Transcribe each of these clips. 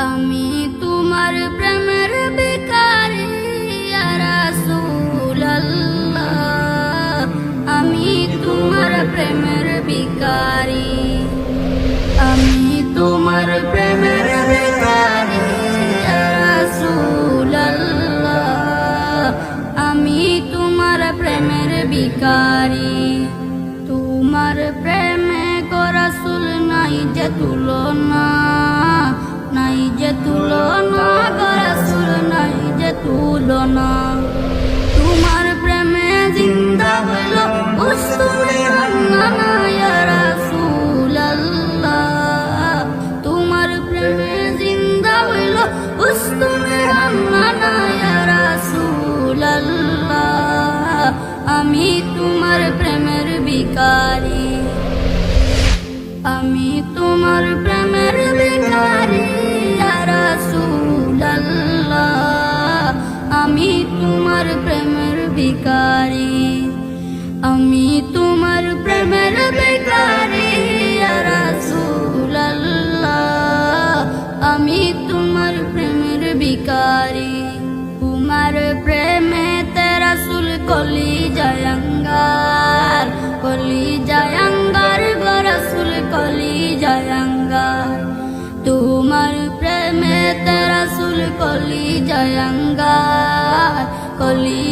আমি তোমার প্রেমের বেকারি আমি তোমার প্রেমের বিকারি আমি তোমার প্রেমের বেকারি আমি তোমার প্রেমের বিকারি তোমার প্রেমে গরাসুল নাই যে তুলনা তোমার প্রেমে জিন্দা হইল উস্তুরে তোমার প্রেমে জিন্দা হইল উস্তুরে হান্নানা ইয়া রাসূলুল্লাহ। আমি তোমার প্রেমের বিকারি আমি তোমার প্রেমের আমি তোমার প্রেমের বিকারি আমি তোমার প্রেমের বিকারি তোমার প্রেমে তেরা কলি জয়ঙ্গার কলি জয়ঙ্গার গরসুল কলি জয়ঙ্গার তোমার প্রেমে তেরা কলি জয়ঙ্গার কলি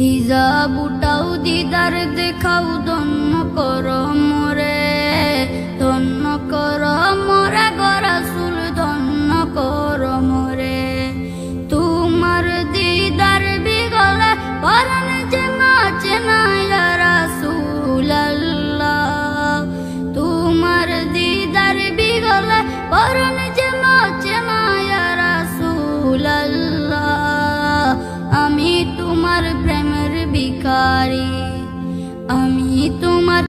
হিজাব উঠাও, দিদার দেখাও, ধন্য করো মোরে, ধন্য করো মোরে, গরাসুল, ধন্য করো মোরে। তোমার দিদার বিগলে পরন যে নাচে না ইয়া রাসূলুল্লাহ। তোমার দিদার বিগলে পরন যে নাচে না ইয়া রাসূলুল্লাহ। আমি তোমার বিকারি আমি তোমার